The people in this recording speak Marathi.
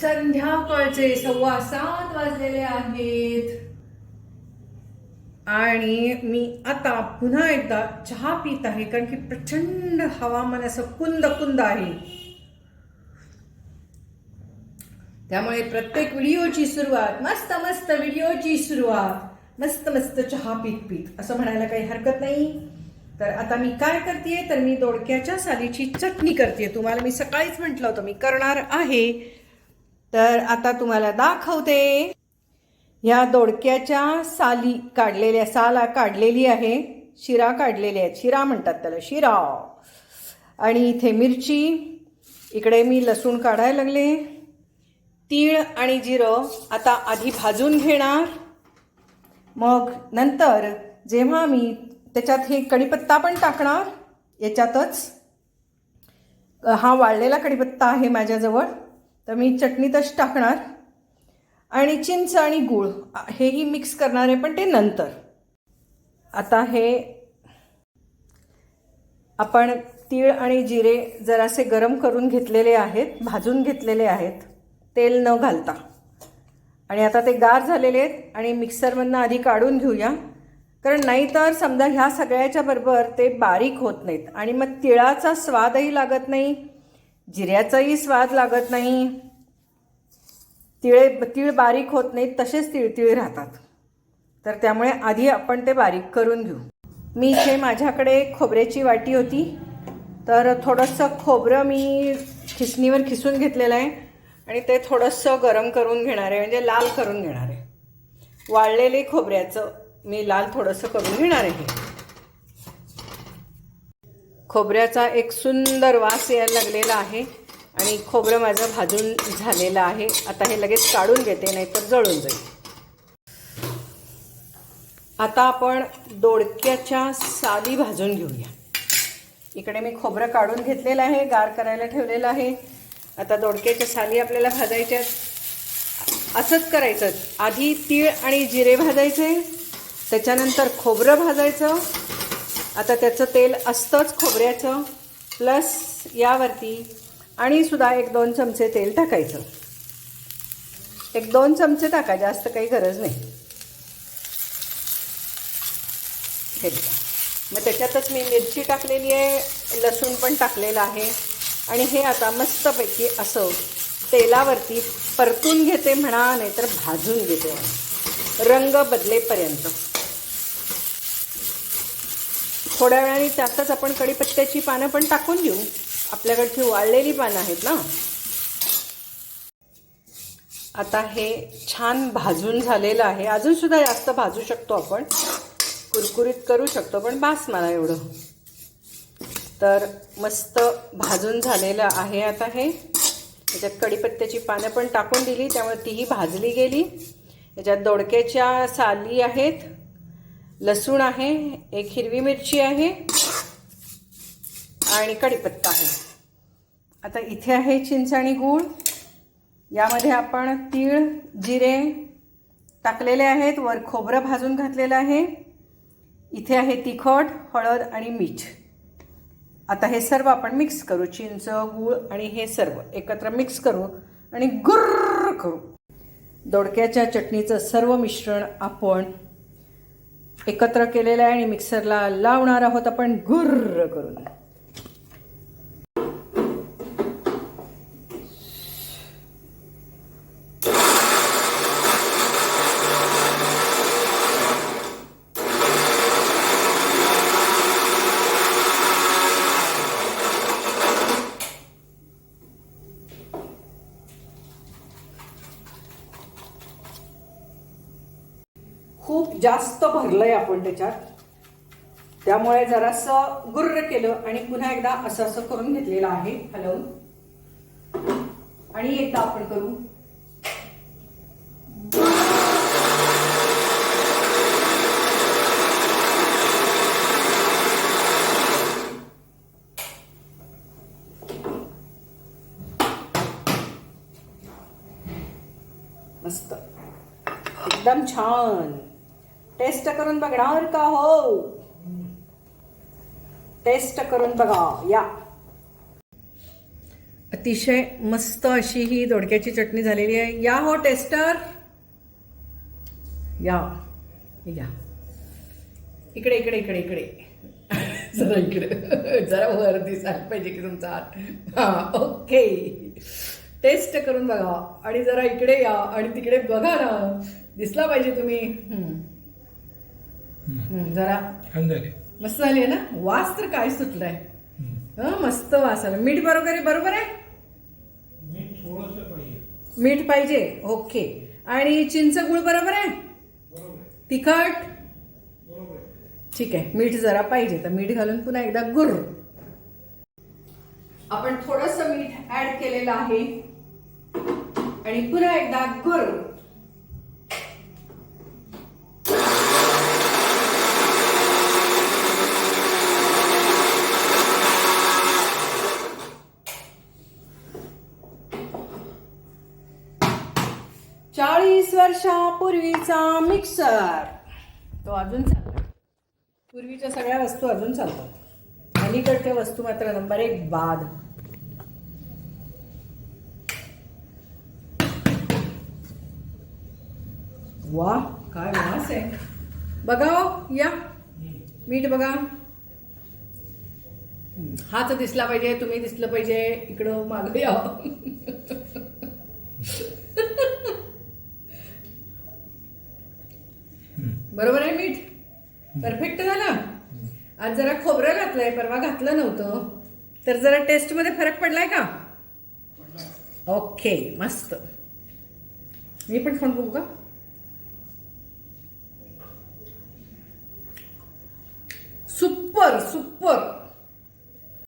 संध्याकाळचे सव्वा सात वाजलेले आहेत. आणि मी आता पुन्हा एकदा चहा पित आहे कारण की प्रचंड हवामान असं कुंद कुंद आहे. त्यामुळे प्रत्येक व्हिडिओची सुरुवात मस्त मस्त व्हिडिओची सुरुवात. मस्त मस्त चहा पीत पीत असं म्हणायला काही हरकत नाही. तर आता मी काय करते तर मी दोडक्याच्या सालीची चटणी करते तुम्हाला मी सकाळीच म्हटलं होतं मी करणार आहे. तर आता तुम्हाला दाखवते. ह्या दोडक्याच्या साली काढलेल्या साला काढलेली आहे. शिरा काढलेली आहेत. शिरा म्हणतात त्याला शिरा. आणि इथे मिरची. इकडे मी लसूण काढायला लागले. तीळ आणि जिरं आता आधी भाजून घेणार. मग नंतर जेव्हा मी त्याच्यात हे कढीपत्ता पण टाकणार याच्यातच हा वाळलेला कढीपत्ता आहे माझ्याजवळ. तर मी चटणीतच टाकणार. आणि चिंच आणि गूळ हेही मिक्स करणार आहे पण ते नंतर. आता हे आपण तीळ आणि जिरे जरासे गरम करून घेतलेले आहेत भाजून घेतलेले आहेत. तेल न घालता. आणि आता ते गार झालेले आहेत आणि मिक्सरमधनं आधी काढून घेऊया. कारण नाहीतर समजा ह्या सगळ्याच्या बरोबर ते बारीक होत नाहीत आणि मग तिळाचा स्वादही लागत नाही. जिऱ्याचाही स्वाद लागत नाही. तिळे तीळ बारीक होत नाहीत तसेच तिळतिळ राहतात. तर त्यामुळे आधी आपण ते बारीक करून घेऊ. मी इथे माझ्याकडे खोबऱ्याची वाटी होती. तर थोडंसं खोबरं मी खिसणीवर खिसून घेतलेलं आहे. आणि ते थोडंसं गरम करून घेणार आहे म्हणजे लाल करून घेणार आहे. वाळलेले खोबऱ्याचं मी लाल थोडंसं करून घेणार आहे. खोबऱ्याचा एक सुंदर वास यायला लागलेला आहे आणि खोबरं माझं भाजून झालेलं आहे. आता हे लगेच काढून घेते नाहीतर जळून जाईल. आता आपण दोडक्याच्या साली भाजून घेऊया. इकडे मी खोबरं काढून घेतलेलं आहे गार करायला ठेवलेलं आहे. आता दोडक्याच्या साली आपल्याला भाजायच्या असंच करायचं. आधी तीळ आणि जिरे भाजायचे त्याच्यानंतर खोबरं भाजायचं आता त्याचं तेल असतंच खोबऱ्याचं प्लस यावरती आणि सुद्धा एक दोन चमचे तेल टाकायचं. एक दोन चमचे टाका जास्त काही गरज नाही. हे मग त्याच्यातच मी मिरची टाकलेली आहे लसूण पण टाकलेलं आहे. आणि हे आता मस्तपैकी असं तेलावरती परतून घेते म्हणा नाहीतर भाजून घेते रंग बदलेपर्यंत. थोड्या वेळाने त्यातच आपण कढीपत्त्याची पानं पण टाकून देऊ. आपल्याकडची वाळलेली पानं आहेत ना. आता हे छान भाजून झालेलं आहे. अजूनसुद्धा जास्त भाजू शकतो आपण. कुरकुरीत करू शकतो पण बास मला एवढं. तर मस्त भाजून झालेलं आहे आता हे. याच्यात कढीपत्त्याची पानं पण टाकून दिली त्यामुळे तीही भाजली गेली. याच्यात दोडक्याच्या साली आहेत. लसूण आहे एक हिरवी मिरची आहे आणि कढीपत्ता आहे. आता इथे आहे चिंच आणि गूळ. यामध्ये आपण तीळ जिरे टाकलेले आहेत वर खोबरं भाजून घातलेलं आहे. इथे आहे तिखट हळद आणि मीठ. आता हे सर्व आपण मिक्स करू चिंच गूळ आणि हे सर्व एकत्र मिक्स करू आणि गुर्र करू. दोडक्याच्या चटणीचं सर्व मिश्रण आपण एकत्र केलेलं आहे आणि मिक्सरला लावणार आहोत आपण. गुर्र करून. खूप जास्त भरलंय आपण त्याच्यात. त्यामुळे जरासं गुर्र केलं आणि पुन्हा एकदा असं असं करून घेतलेलं आहे. हलवून आणि एकदा आपण करू. मस्त. एकदम छान. टेस्ट करून बघणार का हो? टेस्ट करून बघा या. अतिशय मस्त अशी ही दोडक्याची चटणी झालेली आहे. या हो टेस्टर. या. या. इकडे इकडे इकडे इकडे. जरा इकडे. जरा वर दिसायला पाहिजे की तुमचा हात. हा ओके. टेस्ट करून बघा. आणि जरा इकडे या आणि तिकडे बघा ना. दिसला पाहिजे तुम्ही. जरा. छान झाले मस्त झाली आहे ना? वास तर काय सुटलाय. हं, मस्त वास आला. मीठ बरोबर आहे बरोबर आहे? मीठ थोडस पाहिजे. मीठ पाहिजे. ओके. आणि चिंच गुळ बरोबर आहे? बरोबर आहे. तिखट? बरोबर आहे. ठीक आहे. मीठ जरा पाहिजे. तर मीठ घालून पुन्हा एकदा गुर. आपण थोडस मीठ ऍड केलेलं आहे. आणि पुन्हा एकदा गुर. पूर्वीचा मिक्सर. तो अजून चालतो पूर्वीच्या सगळ्या वस्तू अजून चालतात. अलीकडच्या वस्तू मात्र नंबर एक बाद. वा काय वास आहे. बघा हो, या. मीठ बघा. हात दिसला पाहिजे तुम्ही दिसलं पाहिजे. इकडं मागं या. बरोबर आहे मीठ? परफेक्ट झालं. आज जरा खोबरं घातलंय परवा घातलं नव्हतं. तर जरा टेस्टमध्ये फरक पडलाय का? ओके मस्त. मी पण खाऊन बघू का? Super super